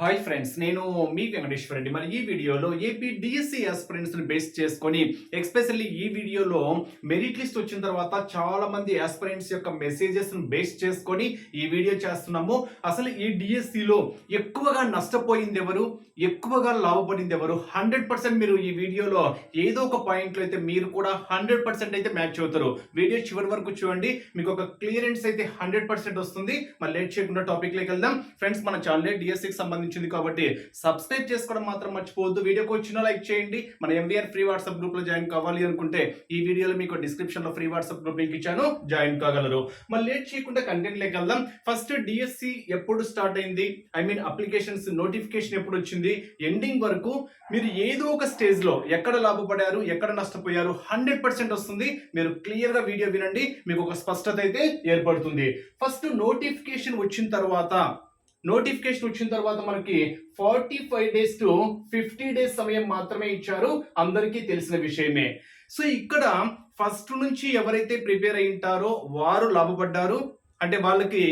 Hi friends నేను మీ వెంకటేశ్వర రెడ్డి. మరి ఈ వీడియోలో ఏపీ డిఎస్సి ఆస్పిరెంట్స్ని బేస్ చేసుకొని ఎక్స్పెషల్లీ ఈ వీడియోలో మెరిట్ లిస్ట్ వచ్చిన తర్వాత చాలా మంది ఆస్పిరెంట్స్ యొక్క మెసేజెస్ని బేస్ చేసుకొని ఈ వీడియో చేస్తున్నాము. అసలు ఈ డిఎస్సిలో ఎక్కువగా నష్టపోయింది ఎవరు? ఎక్కువగా లాభపడింది ఎవరు? హండ్రెడ్ పర్సెంట్ మీరు ఈ వీడియోలో ఏదో ఒక పాయింట్లో అయితే మీరు కూడా హండ్రెడ్ పర్సెంట్ అయితే మ్యాచ్ అవుతారు. వీడియో చివరి వరకు చూడండి. మీకు ఒక క్లియరెన్స్ అయితే హండ్రెడ్ పర్సెంట్ వస్తుంది. మరి లేట్ చేయకుండా టాపిక్లోకి వెళ్దాం. ఫ్రెండ్స్ మన ఛానల్ డిఎస్సికి సంబంధించింది కాబట్టి సబ్స్క్రైబ్ చేసుకోవడం మాత్రం మర్చిపోవద్దు. వీడియోకి వచ్చిన లైక్ చేయండి. మన ఎంబీఆర్ ఫ్రీ వాట్సాప్ గ్రూప్లో జాయిన్ కావాలి అనుకుంటే ఈ వీడియోలో మీకు డిస్క్రిప్షన్లో ఫ్రీ వాట్సాప్ గ్రూప్ లింక్ ఇచ్చాను. జాయిన్ కాగలరు. మరి లేట్ చేయకుండా కంటెంట్లోకి వెళ్దాం. ఫస్ట్ డిఎస్సి ఎప్పుడు స్టార్ట్ అయింది? ఐ మీన్ అప్లికేషన్స్ నోటిఫికేషన్ ఎప్పుడు వచ్చింది? ఎండింగ్ వరకు మీరు ఏదో ఒక స్టేజ్లో ఎక్కడ లాభపడారు ఎక్కడ నష్టపోయారు హండ్రెడ్ పర్సెంట్ వస్తుంది. మీరు క్లియర్గా వీడియో వినండి. మీకు ఒక స్పష్టత అయితే ఏర్పడుతుంది. ఫస్ట్ నోటిఫికేషన్ వచ్చిన తర్వాత నోటిఫికేషన్ వచ్చిన తర్వాత మనకి forty five days to fifty days సమయం మాత్రమే ఇచ్చారు. అందరికీ తెలిసిన విషయమే. సో ఇక్కడ ఫస్ట్ నుంచి ఎవరైతే ప్రిపేర్ అయి ఉంటారో వారు లాభపడ్డారు. అంటే వాళ్ళకి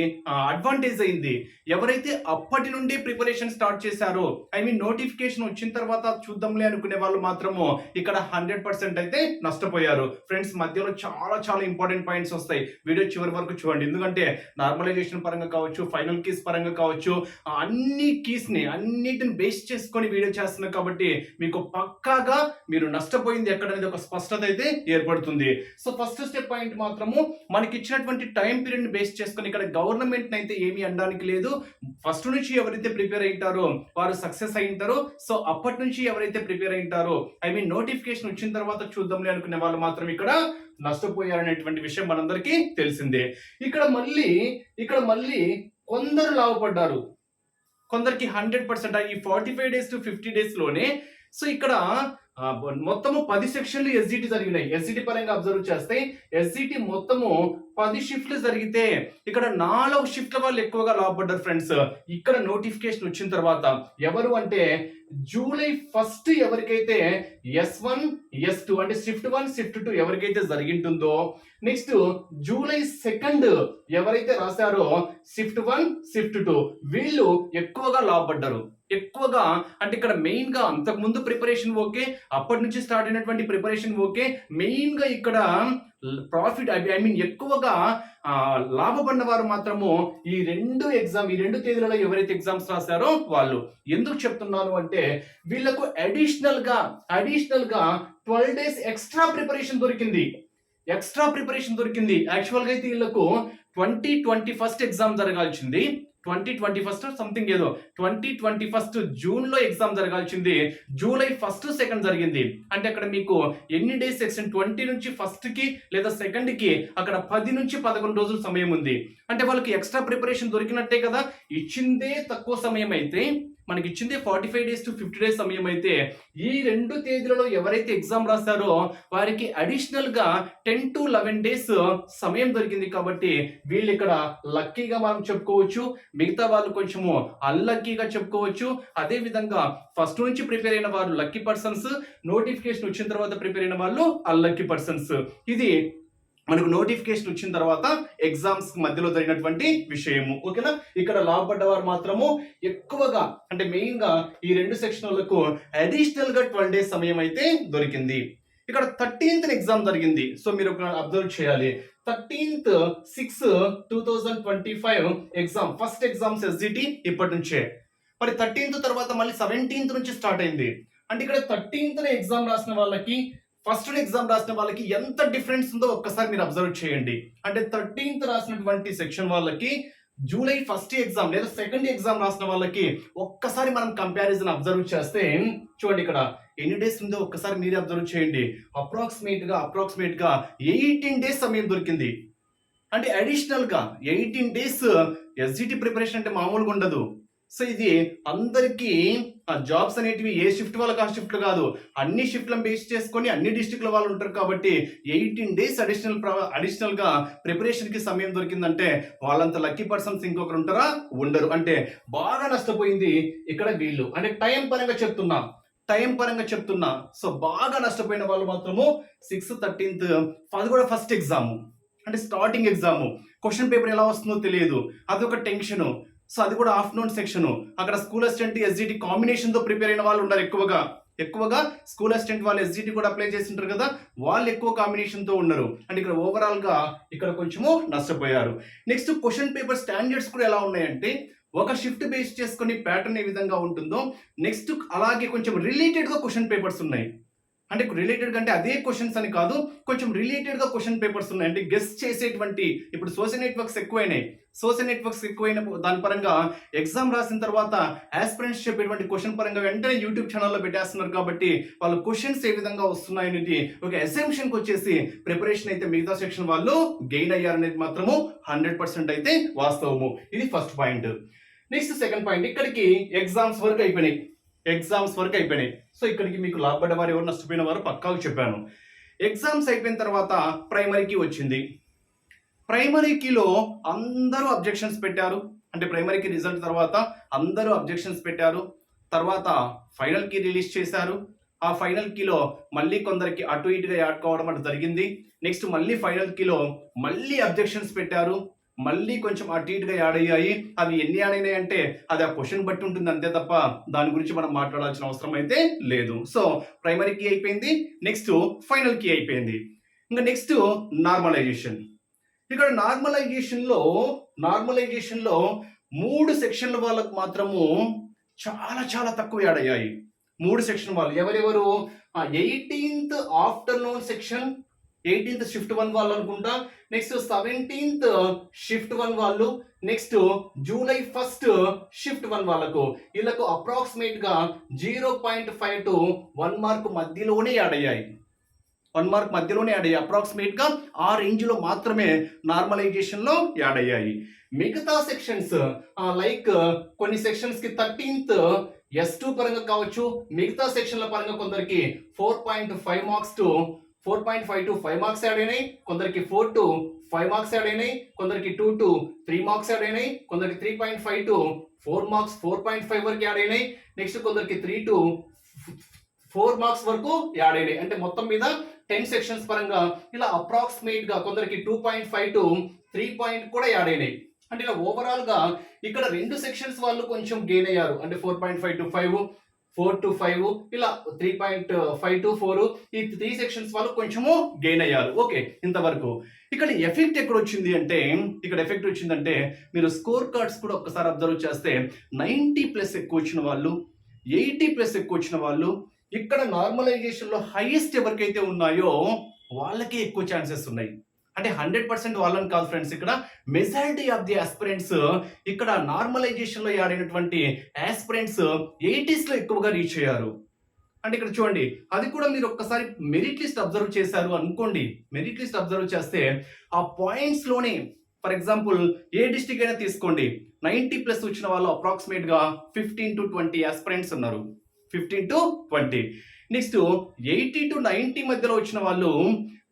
అడ్వాంటేజ్ అయింది. ఎవరైతే అప్పటి నుండి ప్రిపరేషన్ స్టార్ట్ చేశారో ఐ మీన్ నోటిఫికేషన్ వచ్చిన తర్వాత చూద్దాంలే అనుకునే వాళ్ళు మాత్రము ఇక్కడ హండ్రెడ్ పర్సెంట్ అయితే నష్టపోయారు. ఫ్రెండ్స్ మధ్యలో చాలా చాలా ఇంపార్టెంట్ పాయింట్స్ వస్తాయి. వీడియో చివరి వరకు చూడండి. ఎందుకంటే నార్మలైజేషన్ పరంగా కావచ్చు ఫైనల్ కీస్ పరంగా కావచ్చు అన్ని కీస్ని అన్నిటిని బేస్ చేసుకొని వీడియో చేస్తున్నాం కాబట్టి మీకు పక్కాగా మీరు నష్టపోయింది ఎక్కడనేది ఒక స్పష్టత అయితే ఏర్పడుతుంది. సో ఫస్ట్ స్టెప్ పాయింట్ మాత్రము మనకి ఇచ్చినటువంటి టైం పీరియడ్ బేస్ చేసుకొని ఇక్కడ గవర్నమెంట్ అయితే ఏమీ అనడానికి లేదు. ఫస్ట్ నుంచి ఎవరైతే ప్రిపేర్ అయింటారో వారు సక్సెస్ అయింటారో సో అప్పటి నుంచి ఎవరైతే ప్రిపేర్ అయింటారో ఐ మీన్ నోటిఫికేషన్ వచ్చిన తర్వాత చూద్దాంలే అనుకునే వాళ్ళు మాత్రం ఇక్కడ నష్టపోయారనేటువంటి విషయం మనందరికీ తెలిసిందే. ఇక్కడ మళ్ళీ ఇక్కడ మళ్ళీ కొందరు లాభపడ్డారు. కొందరికి హండ్రెడ్ పర్సెంట్ ఈ forty five days to fifty డేస్లోనే సో ఇక్కడ మొత్తము పది సెక్షన్లు ఎస్జిటి జరిగినాయి. ఎస్జిటి పరంగా అబ్జర్వ్ చేస్తే ఎస్జిటి మొత్తము పది షిఫ్ట్లు జరిగితే ఇక్కడ నాలుగు షిఫ్ట్ల వాళ్ళు ఎక్కువగా లాభపడ్డారు ఫ్రెండ్స్ ఇక్కడ నోటిఫికేషన్ వచ్చిన తర్వాత ఎవరు అంటే జూలై ఫస్ట్ ఎవరికైతే ఎస్ వన్ ఎస్ టూ అంటే షిఫ్ట్ వన్ షిఫ్ట్ టూ ఎవరికైతే జరిగింటుందో నెక్స్ట్ జూలై సెకండ్ ఎవరైతే రాశారో షిఫ్ట్ వన్ షిఫ్ట్ టూ వీళ్ళు ఎక్కువగా లాభపడ్డారు ఎక్కువగా అంటే ఇక్కడ మెయిన్గా అంతకు ముందు ప్రిపరేషన్ ఓకే అప్పటి నుంచి స్టార్ట్ అయినటువంటి ప్రిపరేషన్ ఓకే మెయిన్గా ఇక్కడ ప్రాఫిట్ ఐ మీన్ ఎక్కువగా లాభపడిన వారు మాత్రము ఈ రెండు ఎగ్జామ్ ఈ రెండు తేదీలలో ఎవరైతే ఎగ్జామ్స్ రాశారో వాళ్ళు. ఎందుకు చెప్తున్నాను అంటే వీళ్ళకు అడిషనల్గా అడిషనల్గా ట్వెల్వ్ డేస్ ఎక్స్ట్రా ప్రిపరేషన్ దొరికింది. ఎక్స్ట్రా ప్రిపరేషన్ దొరికింది. యాక్చువల్గా అయితే వీళ్ళకు ట్వంటీ ట్వంటీ ఫస్ట్ ఎగ్జామ్ జరగాల్సింది. ట్వంటీ ట్వంటీ ఫస్ట్ సంథింగ్ ఏదో. ట్వంటీ ట్వంటీ ఫస్ట్ జూన్లో ఎగ్జామ్ జరగాల్సింది. జూలై ఫస్ట్ సెకండ్ జరిగింది. అంటే అక్కడ మీకు ఎన్ని డేస్ సెక్షన్ ట్వంటీ నుంచి ఫస్ట్కి లేదా సెకండ్కి అక్కడ పది నుంచి పదకొండు రోజులు సమయం ఉంది. అంటే వాళ్ళకి ఎక్స్ట్రా ప్రిపరేషన్ దొరికినట్టే కదా? ఇచ్చిందే తక్కువ సమయం అయితే మనకి ఇచ్చిందే forty five days to fifty days సమయం అయితే ఈ రెండు తేదీలలో ఎవరైతే ఎగ్జామ్ రాస్తారో వారికి అడిషనల్గా టెన్ టు లెవెన్ డేస్ సమయం దొరికింది కాబట్టి వీళ్ళు ఇక్కడ లక్కీగా మనం చెప్పుకోవచ్చు మిగతా వాళ్ళు కొంచెము అన్లక్కీగా చెప్పుకోవచ్చు. అదే విధంగా ఫస్ట్ నుంచి ప్రిపేర్ అయిన వారు లక్కీ పర్సన్స్ నోటిఫికేషన్ వచ్చిన తర్వాత ప్రిపేర్ అయిన వాళ్ళు అన్లక్కీ పర్సన్స్ ఇది మనకు నోటిఫికేషన్ వచ్చిన తర్వాత ఎగ్జామ్స్ మధ్యలో జరిగినటువంటి విషయము. ఓకేనా? ఇక్కడ లాభపడ్డవారు మాత్రము ఎక్కువగా అంటే మెయిన్గా ఈ రెండు సెక్షన్లకు అడిషనల్గా ట్వెల్వ్ డేస్ సమయం అయితే దొరికింది. ఇక్కడ థర్టీన్త్ ఎగ్జామ్ జరిగింది. సో మీరు ఒక అబ్జర్వ్ చేయాలి. Thirteenth six two thousand twenty five exam first exams SGT ఇప్పటి నుంచే. మరి థర్టీన్త్ తర్వాత మళ్ళీ సెవెంటీన్త్ నుంచి స్టార్ట్ అయింది. అంటే ఇక్కడ థర్టీన్త్ ఎగ్జామ్ రాసిన వాళ్ళకి ఫస్ట్ ఎగ్జామ్ రాసిన వాళ్ళకి ఎంత డిఫరెన్స్ ఉందో ఒక్కసారి మీరు అబ్జర్వ్ చేయండి. అంటే థర్టీన్త్ రాసినటువంటి సెక్షన్ వాళ్ళకి జూలై ఫస్ట్ ఎగ్జామ్ లేదా సెకండ్ ఎగ్జామ్ రాసిన వాళ్ళకి ఒక్కసారి మనం కంపారిజన్ అబ్జర్వ్ చేస్తే చూడండి ఇక్కడ ఎన్ని డేస్ ఉందో ఒక్కసారి మీరే అబ్జర్వ్ చేయండి. అప్రాక్సిమేట్గా అప్రాక్సిమేట్గా ఎయిటీన్ డేస్ సమయం దొరికింది. అంటే అడిషనల్గా ఎయిటీన్ డేస్ ఎస్జిటి ప్రిపరేషన్ అంటే మామూలుగా ఉండదు. సో ఇది అందరికీ ఆ జాబ్స్ అనేటివి ఏ షిఫ్ట్ వాళ్ళకి ఆ షిఫ్ట్ కాదు. అన్ని షిఫ్ట్లను బేస్ చేసుకొని అన్ని డిస్టిక్ల వాళ్ళు ఉంటారు కాబట్టి ఎయిటీన్ డేస్ అడిషనల్ అడిషనల్గా ప్రిపరేషన్కి సమయం దొరికిందంటే వాళ్ళంత లక్కీ పర్సన్స్ ఇంకొకరు ఉంటారా? ఉండరు. అంటే బాగా నష్టపోయింది ఇక్కడ వీళ్ళు. అంటే టైం పరంగా చెప్తున్నా. టైం పరంగా చెప్తున్నా. సో బాగా నష్టపోయిన వాళ్ళు మాత్రము సిక్స్ థర్టీన్త్ అది కూడా ఫస్ట్ ఎగ్జామ్ అంటే స్టార్టింగ్ ఎగ్జాము క్వశ్చన్ పేపర్ ఎలా వస్తుందో తెలియదు. అదొక టెన్షన్ సో అది కూడా ఆఫ్టర్నూన్ సెక్షన్. అక్కడ స్కూల్ అసిస్టెంట్ ఎస్జిటి కాంబినేషన్తో ప్రిపేర్ అయిన వాళ్ళు ఉన్నారు ఎక్కువగా. ఎక్కువగా స్కూల్ అసిస్టెంట్ వాళ్ళు ఎస్జిటి కూడా అప్లై చేసింటారు కదా వాళ్ళు ఎక్కువ కాంబినేషన్తో ఉన్నారు. అండ్ ఇక్కడ ఓవరాల్గా ఇక్కడ కొంచెము నష్టపోయారు. నెక్స్ట్ క్వశ్చన్ పేపర్ స్టాండర్డ్స్ కూడా ఎలా ఉన్నాయంటే ఒక షిఫ్ట్ బేస్ చేసుకుని ప్యాటర్న్ ఏ విధంగా ఉంటుందో నెక్స్ట్ అలాగే కొంచెం రిలేటెడ్గా క్వశ్చన్ పేపర్స్ ఉన్నాయి. అంటే రిలేటెడ్ అంటే అదే క్వశ్చన్స్ అని కాదు కొంచెం రిలేటెడ్గా క్వశ్చన్ పేపర్స్ ఉన్నాయి అంటే గెస్ట్ చేసేటువంటి ఇప్పుడు సోషల్ నెట్వర్క్స్ ఎక్కువైనాయి. సోషల్ నెట్వర్క్స్ ఎక్కువైన దాని పరంగా ఎగ్జామ్ రాసిన తర్వాత ఆస్పిరెంట్స్ చెప్పేటువంటి క్వశ్చన్ పరంగా వెంటనే యూట్యూబ్ ఛానల్లో పెట్టేస్తున్నారు కాబట్టి వాళ్ళు క్వశ్చన్స్ ఏ విధంగా వస్తున్నాయనేది ఒక అసెంప్షన్కి వచ్చేసి ప్రిపరేషన్ అయితే మిగతా సెక్షన్ వాళ్ళు గెయిన్ అయ్యారనేది మాత్రము హండ్రెడ్ పర్సెంట్ అయితే వాస్తవము. ఇది first point next second point ఇక్కడికి ఎగ్జామ్స్ వరకు అయిపోయినాయి. ఎగ్జామ్స్ వరకు అయిపోయినాయి. సో ఇక్కడికి మీకు లాభపడ్డ వారు ఎవరు? నష్టపోయిన వారు పక్కాకు చెప్పాను. ఎగ్జామ్స్ అయిపోయిన తర్వాత ప్రైమరీకి వచ్చింది. ప్రైమరీకిలో అందరూ అబ్జెక్షన్స్ పెట్టారు. అంటే ప్రైమరీకి రిజల్ట్ తర్వాత అందరూ అబ్జెక్షన్స్ పెట్టారు. తర్వాత ఫైనల్కి రిలీజ్ చేశారు. ఆ ఫైనల్ కీలో మళ్ళీ కొందరికి అటు ఇటుగా యాడ్ కావడం అంటే జరిగింది. నెక్స్ట్ మళ్ళీ ఫైనల్ కీలో మళ్ళీ అబ్జెక్షన్స్ పెట్టారు. మళ్ళీ కొంచెం అటు ఇటుగా యాడ్ అయ్యాయి. అవి ఎన్ని యాడ్ అయినాయి అంటే అది ఆ క్వశ్చన్ బట్టి ఉంటుంది అంతే తప్ప దాని గురించి మనం మాట్లాడాల్సిన అవసరం అయితే లేదు. సో ప్రైమరీ కీ అయిపోయింది. నెక్స్ట్ ఫైనల్ కీ అయిపోయింది. ఇంకా నెక్స్ట్ నార్మలైజేషన్ ఇక్కడ నార్మలైజేషన్లో నార్మలైజేషన్లో మూడు సెక్షన్ల వాళ్ళకు మాత్రము చాలా చాలా తక్కువ యాడ్ అయ్యాయి. మూడు సెక్షన్ వాళ్ళు. ఎవరెవరు? Eighteenth afternoon section eighteenth shift one వాళ్ళు అనుకుంటా. నెక్స్ట్ సెవెంటీన్త్ షిఫ్ట్ వన్ వాళ్ళు. Next July first shift one వాళ్ళకు. వీళ్ళకు అప్రాక్సిమేట్గా zero point five to one mark మధ్యలోనే యాడ్ అయ్యాయి. వన్ మార్క్ మధ్యలోనే యాడ్ అయ్యాయి. అప్రాక్సిమేట్గా ఆ రేంజ్లో మాత్రమే నార్మలైజేషన్లో యాడ్ అయ్యాయి. మిగతా సెక్షన్స్ లైక్ uh, uh, కొన్ని సెక్షన్స్కి థర్టీన్త్ ఎస్ టూ పరంగా కావచ్చు. మిగతా సెక్షన్ల పరంగా కొందరికి four point five marks to four point five to five marks add అయినాయి కొందరికి four to five marks add అయినాయి కొందరికి two to three marks add అయినాయి కొందరికి three point five to four marks four point five వరకు add అయినాయి next కొందరికి three to four marks వరకు యాడ్ అయినాయి. అంటే మొత్తం మీద టెన్ సెక్షన్స్ పరంగా ఇలా అప్రాక్సిమేట్గా కొందరికి two point five to three point కూడా యాడ్ అయినాయి. అంటే ఇలా ఓవరాల్గా ఇక్కడ రెండు సెక్షన్స్ వాళ్ళు కొంచెం గెయిన్ అయ్యారు. అంటే four point five to five four to five ఇలా three point five to four ఈ త్రీ సెక్షన్స్ వాళ్ళు కొంచెము గెయిన్ అయ్యారు. ఓకే ఇంతవరకు. ఇక్కడ ఎఫెక్ట్ ఎక్కడ వచ్చింది అంటే ఇక్కడ ఎఫెక్ట్ వచ్చిందంటే మీరు స్కోర్ కార్డ్స్ కూడా ఒక్కసారి అబ్జర్వ్ చేస్తే నైంటీ ప్లస్ ఎక్కువ వచ్చిన వాళ్ళు ఎయిటీ ప్లస్ ఎక్కువ వచ్చిన వాళ్ళు ఇక్కడ నార్మలైజేషన్లో హైయెస్ట్ ఎవరికైతే ఉన్నాయో వాళ్ళకే ఎక్కువ ఛాన్సెస్ ఉన్నాయి. అంటే హండ్రెడ్ పర్సెంట్ వాళ్ళని కాదు ఫ్రెండ్స్ ఇక్కడ మెజారిటీ ఆఫ్ ది ఆస్పిరెంట్స్ ఇక్కడ నార్మలైజేషన్లో ఆడినటువంటి ఆస్పిరెంట్స్ ఎయిటీస్లో ఎక్కువగా రీచ్ అయ్యారు. అంటే ఇక్కడ చూడండి అది కూడా మీరు ఒక్కసారి మెరిట్ లిస్ట్ అబ్జర్వ్ చేశారు అనుకోండి. మెరిట్ లిస్ట్ అబ్జర్వ్ చేస్తే ఆ పాయింట్స్లోనే ఫర్ ఎగ్జాంపుల్ ఏ డిస్టిక్ అయినా తీసుకోండి. నైంటీ ప్లస్ వచ్చిన వాళ్ళు అప్రాక్సిమేట్గా ఫిఫ్టీన్ టు ట్వంటీ ఆస్పిరెంట్స్ ఉన్నారు. Fifteen to twenty next eighty to ninety మధ్యలో వచ్చిన వాళ్ళు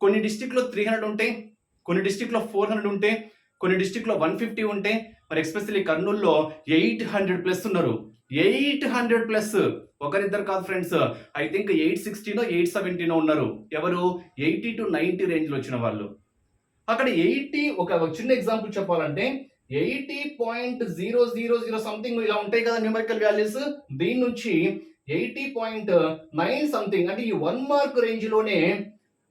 కొన్ని డిస్టిక్లో త్రీ హండ్రెడ్ ఉంటాయి కొన్ని డిస్టిక్లో ఫోర్ హండ్రెడ్ ఉంటే కొన్ని డిస్టిక్లో వన్ ఫిఫ్టీ ఉంటే మరి ఎస్పెషల్లీ కర్నూలులో ఎయిట్ హండ్రెడ్ ప్లస్ ఉన్నారు. ఎయిట్ హండ్రెడ్ ప్లస్ ఒకరిద్దరు కాదు ఫ్రెండ్స్ ఐ థింక్ ఎయిట్ సిక్స్టీనో ఎయిట్ సెవెంటీనో ఉన్నారు. ఎవరు? ఎయిటీ టు నైంటీ రేంజ్లో వచ్చిన వాళ్ళు. అక్కడ ఎయిటీ ఒక చిన్న ఎగ్జాంపుల్ చెప్పాలంటే eighty point zero zero zero something ఇలా ఉంటాయి కదా న్యూమరికల్ వాల్యూస్ దీని నుంచి ఎయిటీ పాయింట్ నైన్ సంథింగ్ అంటే ఈ one mark రేంజ్లోనే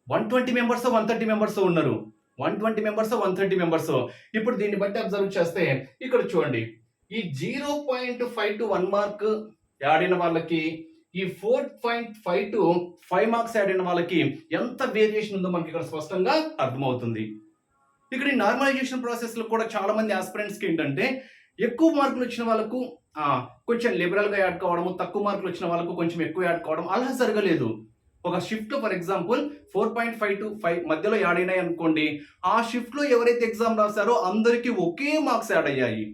one twenty members one thirty members ఉన్నారు. One twenty members one thirty members ఇప్పుడు దీన్ని బట్టి అబ్జర్వ్ చేస్తే ఇక్కడ చూడండి. ఈ zero point five to one mark add అయిన వాళ్ళకి ఈ four point five to five marks add అయిన వాళ్ళకి ఎంత వేరియేషన్ ఉందో మనకి ఇక్కడ స్పష్టంగా అర్థమవుతుంది. ఇక్కడ ఈ నార్మలైజేషన్ ప్రాసెస్లో కూడా చాలా మంది ఆస్పిరెంట్స్కి ఏంటంటే ఎక్కువ మార్కులు వచ్చిన వాళ్ళకు కొంచెం లిబరల్గా యాడ్ కావడము తక్కువ మార్కులు వచ్చిన వాళ్ళకు కొంచెం ఎక్కువ యాడ్ కావడం అలా జరగలేదు. ఒక shift for example four point five to five మధ్యలో యాడ్ అయినాయి అనుకోండి ఆ షిఫ్ట్లో ఎవరైతే ఎగ్జామ్ రాశారో అందరికీ ఒకే మార్క్స్ యాడ్ అయ్యాయి.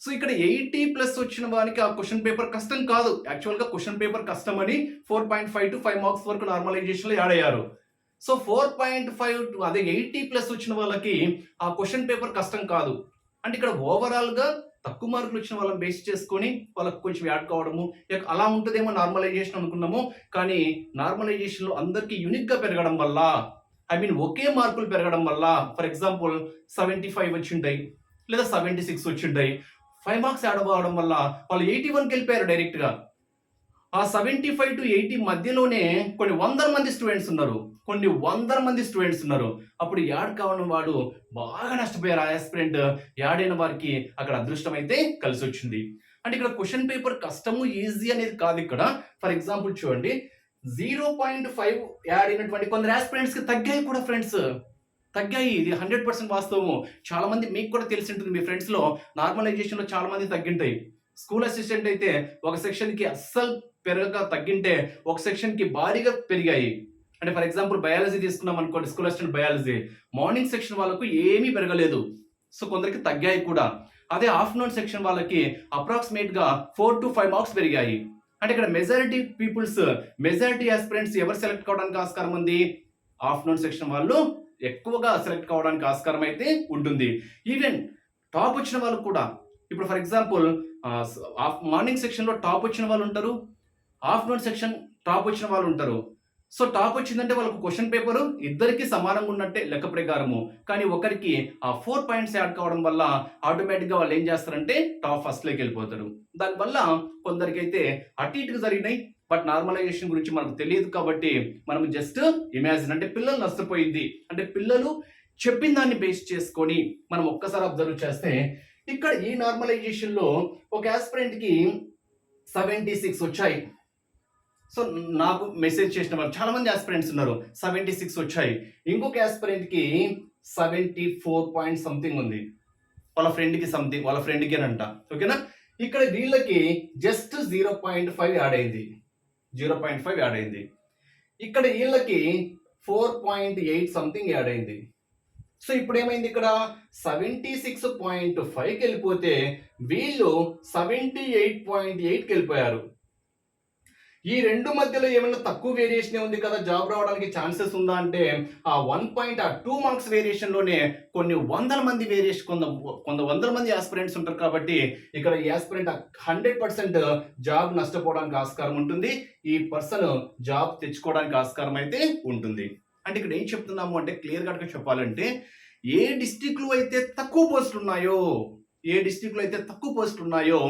సో ఇక్కడ ఎయిటీ ప్లస్ వచ్చిన వారికి ఆ క్వశ్చన్ పేపర్ కష్టం కాదు. యాక్చువల్గా క్వశ్చన్ పేపర్ కష్టం అని four point five to five marks వరకు నార్మలైజేషన్లో యాడ్ అయ్యారు. So four point five to అదే ఎయిటీ ప్లస్ వచ్చిన వాళ్ళకి ఆ క్వశ్చన్ పేపర్ కష్టం కాదు. అంటే ఇక్కడ ఓవరాల్గా తక్కువ మార్కులు వచ్చిన వాళ్ళని బేస్ చేసుకొని వాళ్ళకి కొంచెం యాడ్ కావడము అలా ఉంటుందేమో నార్మలైజేషన్ అనుకున్నాము. కానీ నార్మలైజేషన్లో అందరికీ యూనిక్గా పెరగడం వల్ల ఐ మీన్ ఒకే మార్కులు పెరగడం వల్ల ఫర్ ఎగ్జాంపుల్ సెవెంటీ ఫైవ్ వచ్చింటాయి లేదా సెవెంటీ సిక్స్ వచ్చింటాయి ఫైవ్ మార్క్స్ యాడ్ అవ్వడం వల్ల వాళ్ళు ఎయిటీ వన్కి వెళ్ళిపోయారు డైరెక్ట్గా ఆ సెవెంటీ ఫైవ్ టు ఎయిటీ మధ్యలోనే కొన్ని వందల మంది స్టూడెంట్స్ ఉన్నారు. కొన్ని వందల మంది స్టూడెంట్స్ ఉన్నారు. అప్పుడు యాడ్ కావడం వాడు బాగా నష్టపోయారు ఆ ఆస్పిరెంట్ యాడైన వారికి అక్కడ అదృష్టం అయితే కలిసి వచ్చింది. అంటే ఇక్కడ క్వశ్చన్ పేపర్ కష్టము ఈజీ అనేది కాదు ఇక్కడ. ఫర్ ఎగ్జాంపుల్ చూడండి. జీరో పాయింట్ ఫైవ్ యాడ్ అయినటువంటి కొందరు ఆస్పిరెంట్స్కి తగ్గాయి కూడా ఫ్రెండ్స్ తగ్గాయి. ఇది హండ్రెడ్ పర్సెంట్ వాస్తవము. చాలా మంది మీకు కూడా తెలిసి ఉంటుంది. మీ ఫ్రెండ్స్లో నార్మలైజేషన్లో చాలా మంది తగ్గింటాయి. స్కూల్ అసిస్టెంట్ అయితే ఒక సెక్షన్కి అస్సలు పెరగక తగ్గింటే ఒక సెక్షన్కి భారీగా పెరిగాయి. అంటే ఫర్ ఎగ్జాంపుల్ బయాలజీ తీసుకున్నాం అనుకోండి school assistant biology. Morning section వాళ్ళకు ఏమీ పెరగలేదు. సో కొందరికి తగ్గాయి కూడా. అదే ఆఫ్టర్నూన్ సెక్షన్ వాళ్ళకి అప్రాక్సిమేట్గా ఫోర్ టు ఫైవ్ మార్క్స్ పెరిగాయి. అంటే ఇక్కడ మెజారిటీ పీపుల్స్ మెజారిటీ ఆస్పిరెంట్స్ ఎవరు సెలెక్ట్ కావడానికి ఆస్కారం ఉంది? ఆఫ్టర్నూన్ సెక్షన్ వాళ్ళు ఎక్కువగా సెలెక్ట్ కావడానికి ఆస్కారం అయితే ఉంటుంది. ఈవెన్ టాప్ వచ్చిన వాళ్ళు కూడా. ఇప్పుడు ఫర్ ఎగ్జాంపుల్ మార్నింగ్ సెక్షన్లో టాప్ వచ్చిన వాళ్ళు ఉంటారు. ఆఫ్టర్నూన్ సెక్షన్ టాప్ వచ్చిన వాళ్ళు ఉంటారు. సో టాప్ వచ్చిందంటే వాళ్ళకు క్వశ్చన్ పేపర్ ఇద్దరికి సమానంగా ఉన్నట్టే లెక్క ప్రకారము. కానీ ఒకరికి ఆ ఫోర్ పాయింట్స్ యాడ్ కావడం వల్ల ఆటోమేటిక్గా వాళ్ళు ఏం చేస్తారంటే టాప్ ఫస్ట్లోకి వెళ్ళిపోతారు. దానివల్ల కొందరికైతే అటు ఇటుకు జరిగినాయి. బట్ నార్మలైజేషన్ గురించి మనకు తెలియదు కాబట్టి మనం జస్ట్ ఇమాజిన్ అంటే పిల్లలు నష్టపోయింది. అంటే పిల్లలు చెప్పిన దాన్ని బేస్ చేసుకొని మనం ఒక్కసారి అబ్జర్వ్ చేస్తే ఇక్కడ ఈ నార్మలైజేషన్లో ఒక ఆస్పిరెంట్కి సెవెంటీ సిక్స్ వచ్చాయి. సో నాకు మెసేజ్ చేసిన వాళ్ళు చాలా మంది ఆస్పిరెంట్స్ ఉన్నారు. సెవెంటీ సిక్స్ వచ్చాయి. ఇంకొక ఆస్పిరెంట్కి సెవెంటీ ఫోర్ పాయింట్ సంథింగ్ ఉంది. వాళ్ళ ఫ్రెండ్కి సంథింగ్ వాళ్ళ ఫ్రెండ్కి అంట ఓకేనా? ఇక్కడ వీళ్ళకి just zero point five add అయింది. జీరో పాయింట్ ఫైవ్ యాడ్ అయింది. ఇక్కడ వీళ్ళకి four point eight something add అయింది. సో ఇప్పుడు ఏమైంది ఇక్కడ సెవెంటీ సిక్స్ పాయింట్ ఫైవ్కి వెళ్ళిపోతే వీళ్ళు సెవెంటీ ఎయిట్ పాయింట్ ఎయిట్కి వెళ్ళిపోయారు. ఈ రెండు మధ్యలో ఏమైనా తక్కువ వేరియేషన్ ఉంది కదా? జాబ్ రావడానికి ఛాన్సెస్ ఉందా అంటే ఆ వన్ పాయింట్ ఆ టూ మార్క్స్ వేరియేషన్లోనే కొన్ని వందల మంది వేరియేషన్ కొంత కొంత వందల మంది ఆస్పిరెంట్స్ ఉంటారు కాబట్టి ఇక్కడ ఈ ఆస్పిరెంట్ హండ్రెడ్ పర్సెంట్ జాబ్ నష్టపోవడానికి ఆస్కారం ఉంటుంది. ఈ పర్సన్ జాబ్ తెచ్చుకోవడానికి ఆస్కారం అయితే ఉంటుంది. అంటే ఇక్కడ ఏం చెప్తున్నాము అంటే క్లియర్ కట్గా చెప్పాలంటే ఏ డిస్టిక్లో అయితే తక్కువ పోస్టులు ఉన్నాయో ఏ డిస్టిక్లో అయితే తక్కువ పోస్టులు ఉన్నాయో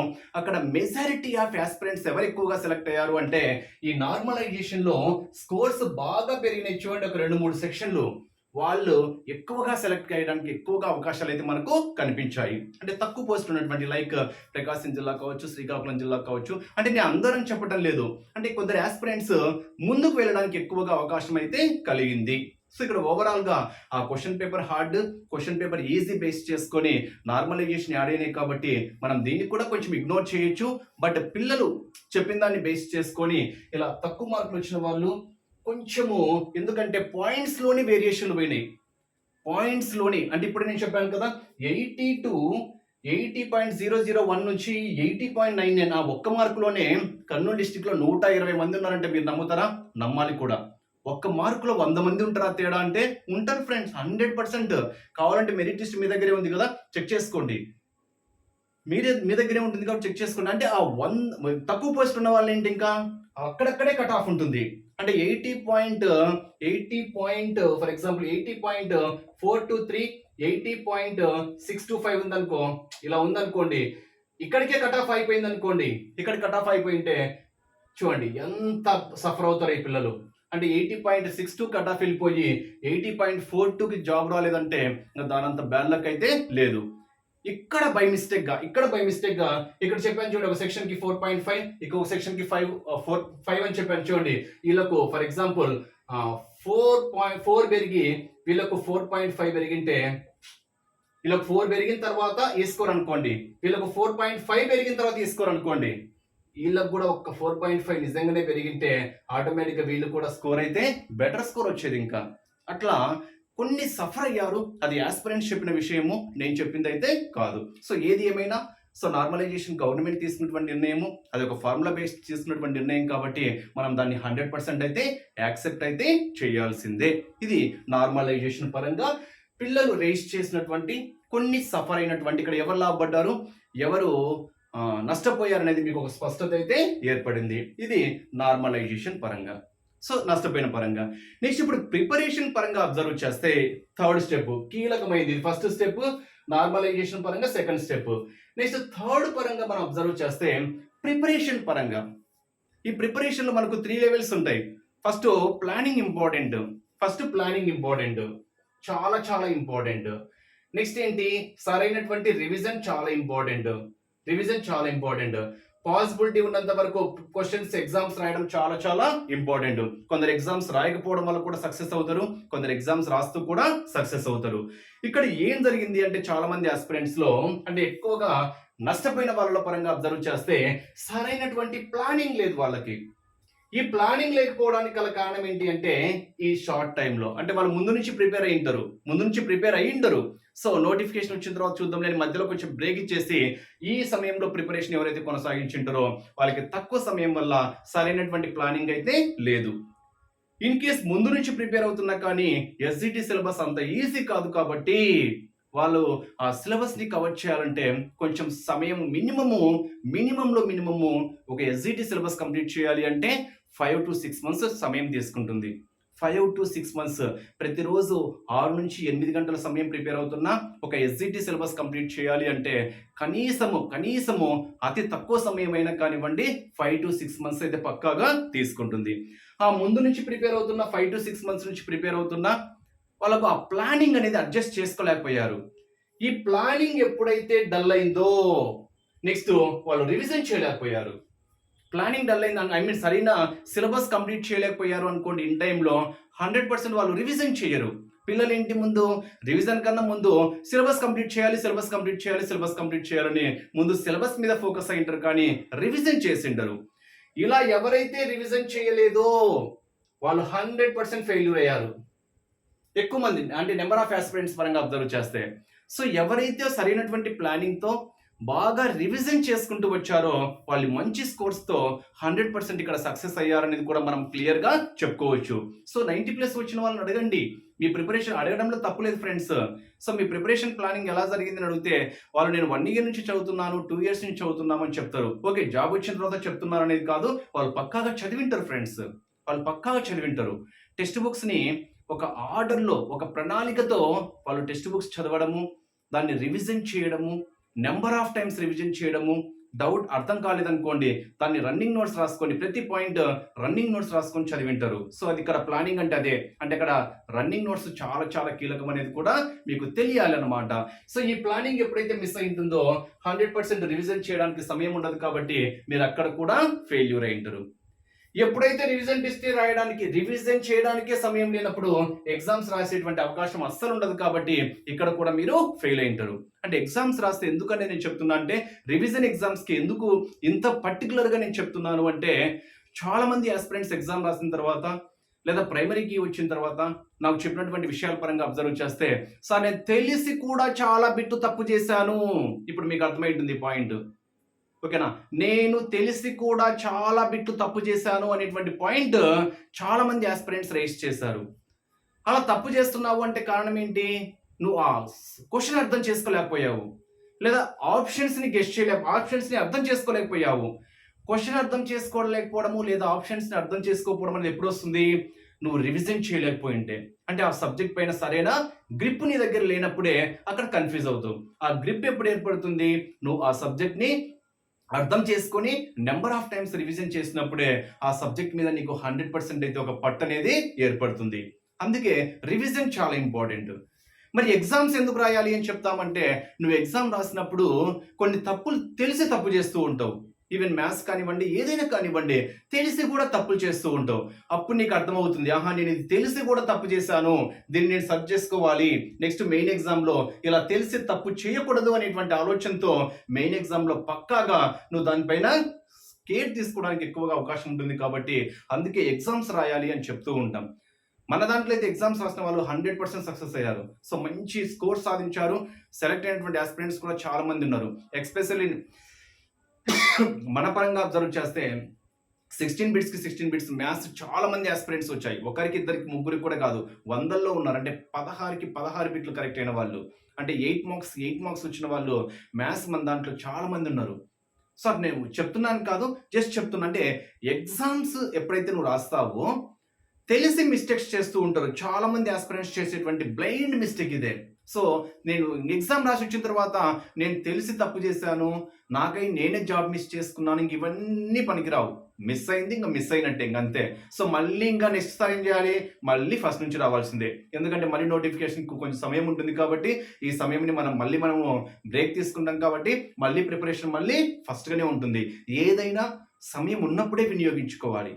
అక్కడ మెజారిటీ ఆఫ్ ఆస్పిరెంట్స్ ఎవరు ఎక్కువగా సెలెక్ట్ అయ్యారు అంటే ఈ నార్మలైజేషన్లో స్కోర్స్ బాగా పెరిగినాయి చూడండి ఒక రెండు మూడు సెక్షన్లు వాళ్ళు ఎక్కువగా సెలెక్ట్ చేయడానికి ఎక్కువగా అవకాశాలు అయితే మనకు కనిపించాయి. అంటే తక్కువ పోస్ట్ ఉన్నటువంటి లైక్ ప్రకాశం జిల్లా కావచ్చు శ్రీకాకుళం జిల్లా కావచ్చు అంటే నేను అందరం చెప్పడం లేదు. అంటే కొందరు ఆస్పిరెంట్స్ ముందుకు వెళ్ళడానికి ఎక్కువగా అవకాశం అయితే కలిగింది. సో ఇక్కడ ఓవరాల్గా ఆ question paper hard question paper easy base చేసుకొని నార్మలైజేషన్ యాడ్ అయినాయి కాబట్టి మనం దీన్ని కూడా కొంచెం ఇగ్నోర్ చేయొచ్చు. బట్ పిల్లలు చెప్పిన దాన్ని బేస్ చేసుకొని ఇలా తక్కువ మార్కులు వచ్చిన వాళ్ళు కొంచెము ఎందుకంటే పాయింట్స్లోని వేరియేషన్లు పోయినాయి. పాయింట్స్లోని అంటే ఇప్పుడు నేను చెప్పాను కదా eighty two eighty point zero zero one నుంచి ఎయిటీ పాయింట్ నైన్ నైన్ ఆ ఒక్క మార్కులోనే కర్నూలు డిస్టిక్లో నూట ఇరవై మంది ఉన్నారంటే మీరు నమ్ముతారా? నమ్మాలి కూడా. ఒక్క మార్కులో వంద మంది ఉంటారా తేడా అంటే ఉంటారు ఫ్రెండ్స్ హండ్రెడ్ పర్సెంట్ కావాలంటే మెరిట్ లిస్ట్ మీ దగ్గరే ఉంది కదా చెక్ చేసుకోండి. మీరే మీ దగ్గరే ఉంటుంది కాబట్టి చెక్ చేసుకోండి. అంటే ఆ వన్ తక్కువ పోస్ట్ ఉన్న వాళ్ళు ఏంటి ఇంకా? అక్కడక్కడే కట్ ఆఫ్ ఉంటుంది. అంటే eighty point eighty point for example eighty point four two three eighty point six two five ఉందనుకో ఇలా ఉందనుకోండి ఇక్కడికే కట్ ఆఫ్ అయిపోయింది అనుకోండి ఇక్కడ కట్ ఆఫ్ అయిపోయింటే చూడండి ఎంత సఫర్ అవుతారు ఈ పిల్లలు. అంటే eighty point six two cut off వెళ్ళిపోయి ఎయిటీ పాయింట్ ఫోర్ టూకి జాబ్ రాలేదంటే దానంత బ్యాడ్ లక్ అయితే లేదు. ఇక్కడ బై మిస్టేక్గా ఇక్కడ బై మిస్టేక్గా ఇక్కడ చెప్పాను చూడండి ఒక సెక్షన్కి ఫోర్ పాయింట్ ఫైవ్ ఇంకొక సెక్షన్కి ఫైవ్ ఫోర్ ఫైవ్ అని చెప్పాను చూడండి. వీళ్ళకు for example four point four పెరిగి వీళ్ళకు ఫోర్ పాయింట్ ఫైవ్ పెరిగింటే వీళ్ళకు ఫోర్ పెరిగిన తర్వాత వేసుకోరు అనుకోండి. వీళ్ళకు ఫోర్ పాయింట్ ఫైవ్ పెరిగిన తర్వాత వేసుకోరు అనుకోండి. వీళ్ళకి కూడా ఒక ఫోర్ పాయింట్ ఫైవ్ నిజంగానే పెరిగింటే ఆటోమేటిక్గా వీళ్ళు కూడా స్కోర్ అయితే బెటర్ స్కోర్ వచ్చేది ఇంకా. అట్లా కొన్ని సఫర్ అయ్యారు. అది యాస్పిరెంట్స్ చెప్పిన విషయము నేను చెప్పింది అయితే కాదు. సో ఏది ఏమైనా సో నార్మలైజేషన్ గవర్నమెంట్ తీసుకున్నటువంటి నిర్ణయము అది ఒక ఫార్ములా బేస్డ్ తీసుకున్నటువంటి నిర్ణయం కాబట్టి మనం దాన్ని హండ్రెడ్ పర్సెంట్ అయితే యాక్సెప్ట్ అయితే చేయాల్సిందే. ఇది నార్మలైజేషన్ పరంగా పిల్లలు రేస్ చేసినటువంటి కొన్ని సఫర్ అయినటువంటి ఇక్కడ ఎవరు లాభపడ్డారు? ఎవరు నష్టపోయారనేది నష్టపోయారు అనేది మీకు ఒక స్పష్టత అయితే ఏర్పడింది. ఇది నార్మలైజేషన్ పరంగా. సో నష్టపోయిన పరంగా. నెక్స్ట్ ఇప్పుడు ప్రిపరేషన్ పరంగా అబ్జర్వ్ చేస్తే థర్డ్ స్టెప్ కీలకమైంది. ఫస్ట్ స్టెప్ నార్మలైజేషన్ పరంగా సెకండ్ స్టెప్ నెక్స్ట్ థర్డ్ పరంగా మనం అబ్జర్వ్ చేస్తే ప్రిపరేషన్ పరంగా. ఈ ప్రిపరేషన్లో మనకు త్రీ లెవెల్స్ ఉంటాయి. First planning important first planning important చాలా చాలా ఇంపార్టెంట్ నెక్స్ట్ ఏంటి? సరైనటువంటి రివిజన్ చాలా ఇంపార్టెంట్ రివిజన్ చాలా ఇంపార్టెంట్ పాసిబిలిటీ ఉన్నంత వరకు క్వశ్చన్స్ ఎగ్జామ్స్ రాయడం చాలా చాలా ఇంపార్టెంట్ కొందరు ఎగ్జామ్స్ రాయకపోవడం వల్ల కూడా సక్సెస్ అవుతారు. కొందరు ఎగ్జామ్స్ రాస్తూ కూడా సక్సెస్ అవుతారు. ఇక్కడ ఏం జరిగింది అంటే చాలా మంది ఆస్పిరెంట్స్లో అంటే ఎక్కువగా నష్టపోయిన వాళ్ళ పరంగా అబ్జర్వ్ చేస్తే సరైనటువంటి ప్లానింగ్ లేదు వాళ్ళకి. ఈ ప్లానింగ్ లేకపోవడానికి గల కారణం ఏంటి అంటే ఈ షార్ట్ టైంలో. అంటే వాళ్ళు ముందు నుంచి ప్రిపేర్ అయి ఉంటారు ముందు నుంచి ప్రిపేర్ అయి ఉండరు సో నోటిఫికేషన్ వచ్చిన తర్వాత చూద్దాం లేని మధ్యలో కొంచెం బ్రేక్ ఇచ్చేసి ఈ సమయంలో ప్రిపరేషన్ ఎవరైతే కొనసాగించుంటారో వాళ్ళకి తక్కువ సమయం వల్ల సరైనటువంటి ప్లానింగ్ అయితే లేదు. ఇన్ కేస్ ముందు నుంచి ప్రిపేర్ అవుతున్నా కానీ ఎస్సిటి సిలబస్ అంత ఈజీ కాదు కాబట్టి వాళ్ళు ఆ సిలబస్ని కవర్ చేయాలంటే కొంచెం సమయం మినిమము మినిమంలో మినిమము ఒక ఎస్జిటి సిలబస్ కంప్లీట్ చేయాలి అంటే ఫైవ్ టు సిక్స్ మంత్స్ సమయం తీసుకుంటుంది. ఫైవ్ టు సిక్స్ మంత్స్ ప్రతిరోజు ఆరు నుంచి ఎనిమిది గంటల సమయం ప్రిపేర్ అవుతున్నా ఒక ఎస్జిటి సిలబస్ కంప్లీట్ చేయాలి అంటే కనీసము కనీసము అతి తక్కువ సమయమైనా కానివ్వండి ఫైవ్ టు సిక్స్ మంత్స్ అయితే పక్కాగా తీసుకుంటుంది. ఆ ముందు నుంచి ప్రిపేర్ అవుతున్న ఫైవ్ టు సిక్స్ మంత్స్ నుంచి ప్రిపేర్ అవుతున్నా వాళ్ళకు ఆ ప్లానింగ్ అనేది అడ్జస్ట్ చేసుకోలేకపోయారు. ఈ ప్లానింగ్ ఎప్పుడైతే డల్ అయిందో నెక్స్ట్ వాళ్ళు రివిజన్ చేయలేకపోయారు. ప్లానింగ్ డల్ అయింది. ఐ మీన్ సరైన సిలబస్ కంప్లీట్ చేయలేకపోయారు అనుకోండి ఇన్ టైంలో హండ్రెడ్ పర్సెంట్ వాళ్ళు రివిజన్ చేయరు. పిల్లలు ఇంటి ముందు రివిజన్ కన్నా ముందు సిలబస్ కంప్లీట్ చేయాలి సిలబస్ కంప్లీట్ చేయాలి సిలబస్ కంప్లీట్ చేయాలని ముందు సిలబస్ మీద ఫోకస్ అయింటారు కానీ రివిజన్ చేసిండరు ఇలా ఎవరైతే రివిజన్ చేయలేదో వాళ్ళు హండ్రెడ్ పర్సెంట్ ఫెయిల్యూర్ అయ్యారు. ఎక్కువ మంది అంటే నెంబర్ ఆఫ్ ఆస్పిరెంట్స్ పరంగా అబ్జర్వ్ చేస్తే. సో ఎవరైతే సరైనటువంటి ప్లానింగ్తో బాగా రివిజన్ చేసుకుంటూ వచ్చారో వాళ్ళు మంచి స్కోర్స్తో హండ్రెడ్ పర్సెంట్ ఇక్కడ సక్సెస్ అయ్యారనేది కూడా మనం క్లియర్గా చెప్పుకోవచ్చు. సో నైంటీ ప్లస్ వచ్చిన వాళ్ళని అడగండి. మీ ప్రిపరేషన్ అడగడంలో తప్పులేదు ఫ్రెండ్స్ సో మీ ప్రిపరేషన్ ప్లానింగ్ ఎలా జరిగిందని అడిగితే వాళ్ళు నేను వన్ ఇయర్ నుంచి చదువుతున్నాను టూ ఇయర్స్ నుంచి చదువుతున్నామని చెప్తారు. ఓకే జాబ్ వచ్చిన తర్వాత చెప్తున్నారు అనేది కాదు వాళ్ళు పక్కాగా చదివింటారు ఫ్రెండ్స్ వాళ్ళు పక్కాగా చదివింటారు. టెక్స్ట్ బుక్స్ని ఒక ఆర్డర్లో ఒక ప్రణాళికతో వాళ్ళు టెక్స్ట్ బుక్స్ చదవడము దాన్ని రివిజన్ చేయడము నెంబర్ ఆఫ్ టైమ్స్ రివిజన్ చేయడము డౌట్ అర్థం కాలేదనుకోండి దాన్ని రన్నింగ్ నోట్స్ రాసుకొని ప్రతి పాయింట్ రన్నింగ్ నోట్స్ రాసుకొని చదివింటారు. సో అది ఇక్కడ ప్లానింగ్ అంటే అదే. అంటే ఇక్కడ రన్నింగ్ నోట్స్ చాలా చాలా కీలకం అనేది కూడా మీకు తెలియాలి అనమాట సో ఈ ప్లానింగ్ ఎప్పుడైతే మిస్ అయింటుందో హండ్రెడ్ పర్సెంట్ రివిజన్ చేయడానికి సమయం ఉండదు కాబట్టి మీరు అక్కడ కూడా ఫెయిల్యూర్ అయింటారు ఎప్పుడైతే రివిజన్ టెస్ట్ రాయడానికి రివిజన్ చేయడానికే సమయం లేనప్పుడు ఎగ్జామ్స్ రాసేటువంటి అవకాశం అస్సలు ఉండదు కాబట్టి ఇక్కడ కూడా మీరు ఫెయిల్ అయింటారు అంటే ఎగ్జామ్స్ రాస్తే ఎందుకంటే నేను చెప్తున్నా అంటే రివిజన్ ఎగ్జామ్స్కి ఎందుకు ఇంత పర్టికులర్గా నేను చెప్తున్నాను అంటే చాలామంది ఆస్పిరెంట్స్ ఎగ్జామ్ రాసిన తర్వాత లేదా ప్రైమరీకి వచ్చిన తర్వాత నాకు చెప్పినటువంటి విషయాల పరంగా అబ్జర్వ్ చేస్తే సార్ నేను తెలిసి కూడా చాలా బిట్టు తప్పు చేశాను. ఇప్పుడు మీకు అర్థమైంటుంది పాయింట్ ఓకేనా? నేను తెలిసి కూడా చాలా బిట్లు తప్పు చేశాను అనేటువంటి పాయింట్ చాలా మంది ఆస్పిరెంట్స్ రేస్ చేశారు. అలా తప్పు చేస్తున్నావు అంటే కారణం ఏంటి? నువ్వు ఆ క్వశ్చన్ అర్థం చేసుకోలేకపోయావు. లేదా ఆప్షన్స్ని గెస్ట్ చేయలే ఆప్షన్స్ని అర్థం చేసుకోలేకపోయావు. క్వశ్చన్ అర్థం చేసుకోలేకపోవడము లేదా ఆప్షన్స్ని అర్థం చేసుకోకపోవడం అనేది ఎప్పుడు వస్తుంది? నువ్వు రివిజన్ చేయలేకపోయి ఉంటే. అంటే ఆ సబ్జెక్ట్ పైన సరైన గ్రిప్ నీ దగ్గర లేనప్పుడే అక్కడ కన్ఫ్యూజ్ అవుతావు. ఆ గ్రిప్ ఎప్పుడు ఏర్పడుతుంది? నువ్వు ఆ సబ్జెక్ట్ని అర్థం చేసుకొని నెంబర్ ఆఫ్ టైమ్స్ రివిజన్ చేసినప్పుడే ఆ సబ్జెక్ట్ మీద నీకు హండ్రెడ్ పర్సెంట్ అయితే ఒక పట్టు అనేది ఏర్పడుతుంది. అందుకే రివిజన్ చాలా ఇంపార్టెంట్. మరి ఎగ్జామ్స్ ఎందుకు రాయాలి అని చెప్తామంటే నువ్వు ఎగ్జామ్ రాసినప్పుడు కొన్ని తప్పులు తెలిసి తప్పు చేస్తూ ఉంటావు. ఈవెన్ మ్యాథ్స్ కానివ్వండి ఏదైనా కానివ్వండి తెలిసి కూడా తప్పులు చేస్తూ ఉంటావు. అప్పుడు నీకు అర్థమవుతుంది ఆహా నేను ఇది తెలిసి కూడా తప్పు చేశాను దీన్ని నేను సర్చ్ చేసుకోవాలి. నెక్స్ట్ మెయిన్ ఎగ్జామ్లో ఇలా తెలిసి తప్పు చేయకూడదు అనేటువంటి ఆలోచనతో మెయిన్ ఎగ్జామ్లో పక్కాగా నువ్వు దానిపైన కేర్ తీసుకోవడానికి ఎక్కువగా అవకాశం ఉంటుంది కాబట్టి అందుకే ఎగ్జామ్స్ రాయాలి అని చెప్తూ ఉంటాం. మన దాంట్లో అయితే ఎగ్జామ్స్ రాసిన వాళ్ళు హండ్రెడ్ పర్సెంట్ సక్సెస్ అయ్యారు. సో మంచి స్కోర్ సాధించారు. సెలెక్ట్ అయినటువంటి ఆస్పిరెంట్స్ కూడా చాలామంది ఉన్నారు. ఎక్స్పెషల్లీ మన పరంగా అబ్జర్వ్ చేస్తే సిక్స్టీన్ బిట్స్కి సిక్స్టీన్ బిట్స్ మ్యాథ్స్ చాలా మంది ఆస్పిరెంట్స్ వచ్చాయి. ఒకరికి ఇద్దరికి ముగ్గురికి కూడా కాదు. వందల్లో ఉన్నారు. అంటే పదహారుకి పదహారు బిట్లు కరెక్ట్ అయిన వాళ్ళు. అంటే ఎయిట్ మార్క్స్ ఎయిట్ మార్క్స్ వచ్చిన వాళ్ళు మ్యాథ్స్ మన దాంట్లో చాలా మంది ఉన్నారు. సార్ నేను చెప్తున్నాను కాదు జస్ట్ చెప్తున్నా. అంటే ఎగ్జామ్స్ ఎప్పుడైతే నువ్వు రాస్తావో తెలిసి మిస్టేక్స్ చేస్తూ ఉంటారు. చాలా మంది ఆస్పిరెంట్స్ చేసేటువంటి బ్లైండ్ మిస్టేక్ ఇదే. సో నేను ఎగ్జామ్ రాసి వచ్చిన తర్వాత నేను తెలిసి తప్పు చేశాను నాకై నేనే జాబ్ మిస్ చేసుకున్నాను ఇంక ఇవన్నీ పనికిరావు. మిస్ అయింది ఇంకా మిస్ అయినట్టే ఇంక అంతే. సో మళ్ళీ ఇంకా నెక్స్ట్ సారి ఏం చేయాలి మళ్ళీ ఫస్ట్ నుంచి రావాల్సిందే. ఎందుకంటే మళ్ళీ నోటిఫికేషన్కి కొంచెం సమయం ఉంటుంది కాబట్టి ఈ సమయంని మనం మళ్ళీ మనము బ్రేక్ తీసుకుంటాం కాబట్టి మళ్ళీ ప్రిపరేషన్ మళ్ళీ ఫస్ట్గానే ఉంటుంది. ఏదైనా సమయం ఉన్నప్పుడే వినియోగించుకోవాలి.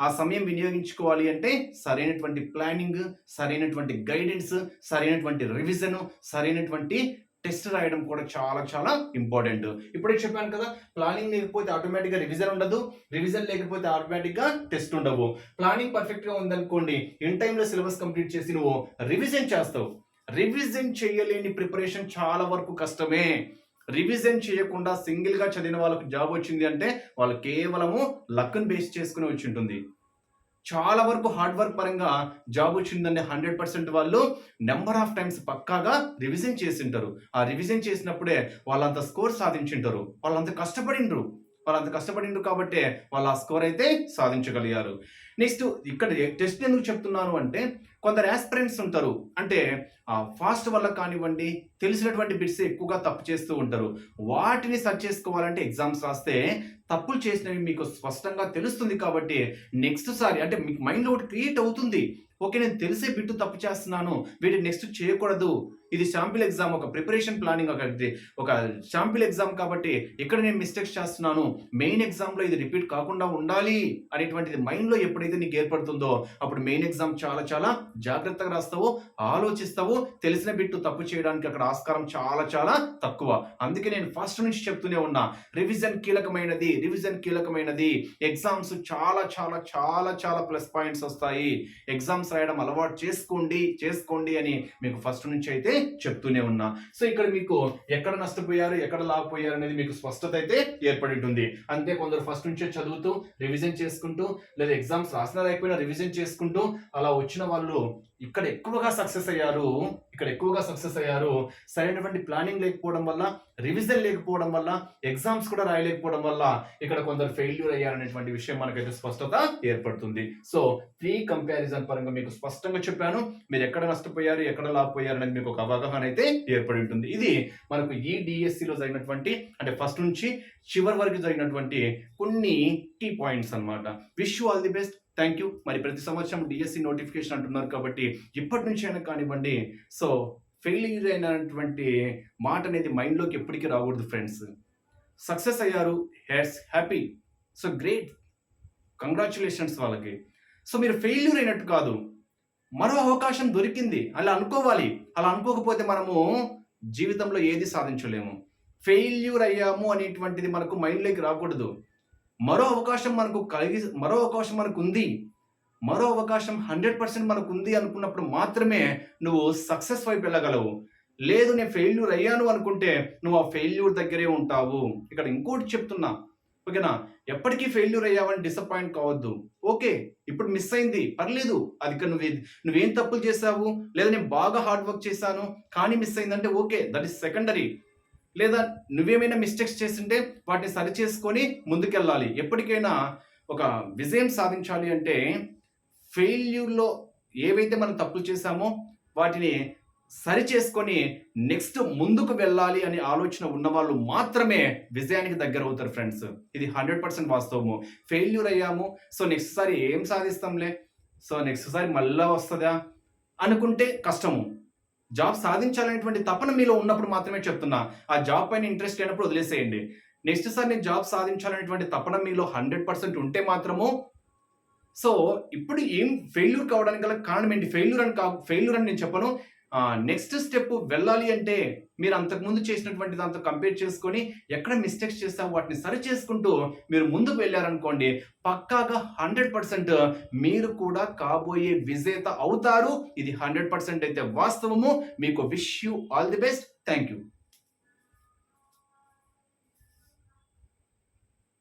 ఆ సమయం వినియోగించుకోవాలి అంటే సరైనటువంటి ప్లానింగ్ సరైనటువంటి గైడెన్స్ సరైనటువంటి రివిజన్ సరైనటువంటి టెస్ట్ రాయడం కూడా చాలా చాలా ఇంపార్టెంట్ ఇప్పుడే చెప్పాను కదా ప్లానింగ్ లేకపోతే ఆటోమేటిక్గా రివిజన్ ఉండదు. రివిజన్ లేకపోతే ఆటోమేటిక్గా టెస్ట్ ఉండవు. ప్లానింగ్ పర్ఫెక్ట్గా ఉందనుకోండి ఇన్ టైంలో సిలబస్ కంప్లీట్ చేసి నువ్వు రివిజన్ చేస్తావు. రివిజన్ చేయలేని ప్రిపరేషన్ చాలా వరకు కష్టమే. రివిజన్ చేయకుండా సింగిల్గా చదివిన వాళ్ళకు జాబ్ వచ్చింది అంటే వాళ్ళు కేవలము లక్ను బేస్ చేసుకుని వచ్చి ఉంటుంది. చాలా వరకు హార్డ్ వర్క్ పరంగా జాబ్ వచ్చిందంటే హండ్రెడ్ పర్సెంట్ వాళ్ళు నెంబర్ ఆఫ్ టైమ్స్ పక్కాగా రివిజన్ చేసింటారు. ఆ రివిజన్ చేసినప్పుడే వాళ్ళంత స్కోర్ సాధించింటారు. వాళ్ళంత కష్టపడిండ్రు. వాళ్ళంత కష్టపడిండ్రు కాబట్టే వాళ్ళు ఆ స్కోర్ అయితే సాధించగలిగారు. నెక్స్ట్ ఇక్కడ టెస్ట్ ఎందుకు చెప్తున్నాను అంటే కొందరు యాస్పిరెంట్స్ ఉంటారు. అంటే ఫాస్ట్ వల్ల కానివ్వండి తెలిసినటువంటి బిట్స్ ఎక్కువగా తప్పు చేస్తూ ఉంటారు. వాటిని సర్చ్ చేసుకోవాలంటే ఎగ్జామ్స్ రాస్తే తప్పులు చేసినవి మీకు స్పష్టంగా తెలుస్తుంది కాబట్టి నెక్స్ట్ సారి అంటే మీకు మైండ్లో ఒకటి క్రియేట్ అవుతుంది. ఓకే నేను తెలిసే బిట్టు తప్పు చేస్తున్నాను. వీటిని నెక్స్ట్ చేయకూడదు. ఇది శాంపిల్ ఎగ్జామ్ ఒక ప్రిపరేషన్ ప్లానింగ్ ఒక ఒక శాంపిల్ ఎగ్జామ్ కాబట్టి ఇక్కడ నేను మిస్టేక్స్ చేస్తున్నాను. మెయిన్ ఎగ్జామ్లో ఇది రిపీట్ కాకుండా ఉండాలి అనేటువంటిది మైండ్లో ఎప్పుడైతే నీకు ఏర్పడుతుందో అప్పుడు మెయిన్ ఎగ్జామ్ చాలా చాలా జాగ్రత్తగా రాస్తావు ఆలోచిస్తావు. తెలిసిన బిట్టు తప్పు చేయడానికి అక్కడ ఆస్కారం చాలా చాలా తక్కువ. అందుకే నేను ఫస్ట్ నుంచి చెప్తూనే ఉన్నా రివిజన్ కీలకమైనది రివిజన్ కీలకమైనది. ఎగ్జామ్స్ చాలా చాలా చాలా చాలా ప్లస్ పాయింట్స్ వస్తాయి. ఎగ్జామ్స్ రాయడం అలవాటు చేసుకోండి చేసుకోండి అని మీకు ఫస్ట్ నుంచి అయితే చెప్తూనే ఉన్నా. సో ఇక్కడ మీకు ఎక్కడ నష్టపోయారు ఎక్కడ లాభపోయారు అనేది మీకు స్పష్టత అయితే ఏర్పడి ఉంటుంది. అంతే కొందరు ఫస్ట్ నుంచే చదువుతూ రివిజన్ చేసుకుంటూ లేదా ఎగ్జామ్స్ రాసిన లేకపోయినా రివిజన్ చేసుకుంటూ అలా వచ్చిన వాళ్ళు ఇక్కడ ఎక్కువగా సక్సెస్ అయ్యారు ఇక్కడ ఎక్కువగా సక్సెస్ అయ్యారు. సరైనటువంటి ప్లానింగ్ లేకపోవడం వల్ల రివిజన్ లేకపోవడం వల్ల ఎగ్జామ్స్ కూడా రాయలేకపోవడం వల్ల ఇక్కడ కొందరు ఫెయిల్యూర్ అయ్యారనేటువంటి విషయం మనకైతే స్పష్టత ఏర్పడుతుంది. సో ప్రీ కంపారిజన్ పరంగా మీకు స్పష్టంగా చెప్పాను. మీరు ఎక్కడ నష్టపోయారు ఎక్కడ లాభపోయారు అనేది మీకు ఒక అవగాహన అయితే ఏర్పడి ఉంటుంది. ఇది మనకు ఈ డిఎస్సిలో జరిగినటువంటి అంటే ఫస్ట్ నుంచి చివరి వరకు జరిగినటువంటి కొన్ని కీ పాయింట్స్ అన్నమాట. Wish you all the best thank you మరి ప్రతి సంవత్సరం డిఎస్సి నోటిఫికేషన్ అంటున్నారు కాబట్టి ఇప్పటి నుంచి అయినా కానివ్వండి. సో ఫెయిల్యూర్ అయినటువంటి మాట అనేది మైండ్లోకి ఎప్పటికీ రాకూడదు ఫ్రెండ్స్ సక్సెస్ అయ్యారు. Heads happy so great congratulations వాళ్ళకి. సో మీరు ఫెయిల్యూర్ అయినట్టు కాదు. మరో అవకాశం దొరికింది. అలా అనుకోవాలి. అలా అనుకోకపోతే మనము జీవితంలో ఏది సాధించలేము. ఫెయిల్యూర్ అయ్యాము అనేటువంటిది మనకు మైండ్లోకి రాకూడదు. మరో అవకాశం మనకు కలిగి మరో అవకాశం మనకు ఉంది. మరో అవకాశం హండ్రెడ్ పర్సెంట్ మనకు ఉంది అనుకున్నప్పుడు మాత్రమే నువ్వు సక్సెస్ వైపు వెళ్ళగలవు. లేదు నేను ఫెయిల్యూర్ అయ్యాను అనుకుంటే నువ్వు ఆ ఫెయిల్యూర్ దగ్గరే ఉంటావు. ఇక్కడ ఇంకోటి చెప్తున్నా. ఓకేనా? ఎప్పటికీ ఫెయిల్యూర్ అయ్యావని డిసప్పాయింట్ కావద్దు. ఓకే ఇప్పుడు మిస్ అయింది. పర్లేదు అది నువ్వు నువ్వేం తప్పులు చేసావు లేదా నేను బాగా హార్డ్ వర్క్ చేశాను కానీ మిస్ అయిందంటే ఓకే దట్ ఇస్ సెకండరీ లేదా నువ్వేమైనా మిస్టేక్స్ చేస్తుంటే వాటిని సరి చేసుకొని ముందుకెళ్ళాలి. ఎప్పటికైనా ఒక విజయం సాధించాలి అంటే ఫెయిల్యూర్లో ఏవైతే మనం తప్పులు చేశామో వాటిని సరి చేసుకొని నెక్స్ట్ ముందుకు వెళ్ళాలి అనే ఆలోచన ఉన్నవాళ్ళు మాత్రమే విజయానికి దగ్గర అవుతారు ఫ్రెండ్స్ ఇది హండ్రెడ్ పర్సెంట్ వాస్తవము. ఫెయిల్యూర్ అయ్యాము సో నెక్స్ట్ సారి ఏం సాధిస్తాంలే? సో నెక్స్ట్ సారి మళ్ళా వస్తుందా? అనుకుంటే కష్టము. జాబ్ సాధించాలనేటువంటి తపన మీలో ఉన్నప్పుడు మాత్రమే చెప్తున్నా. ఆ జాబ్ పైన ఇంట్రెస్ట్ లేనప్పుడు వదిలేసేయండి. నెక్స్ట్ సార్ నేను జాబ్ సాధించాలనేటువంటి తపన మీలో హండ్రెడ్ పర్సెంట్ ఉంటే మాత్రము సో ఇప్పుడు ఏం ఫెయిల్యూర్ కావడానికి గల కారణం ఏంటి? ఫెయిల్యూర్ అని కా ఫెయిల్యూర్ అని నేను చెప్పను. నెక్స్ట్ స్టెప్ వెళ్ళాలి అంటే మీరు అంతకుముందు చేసినటువంటి దాంతో కంపేర్ చేసుకొని ఎక్కడ మిస్టేక్స్ చేస్తావు వాటిని సరి చేసుకుంటూ మీరు ముందుకు వెళ్ళారనుకోండి పక్కాగా హండ్రెడ్ పర్సెంట్ మీరు కూడా కాబోయే విజేత అవుతారు. ఇది హండ్రెడ్ పర్సెంట్ అయితే వాస్తవము. మీకు wish you all the best thank you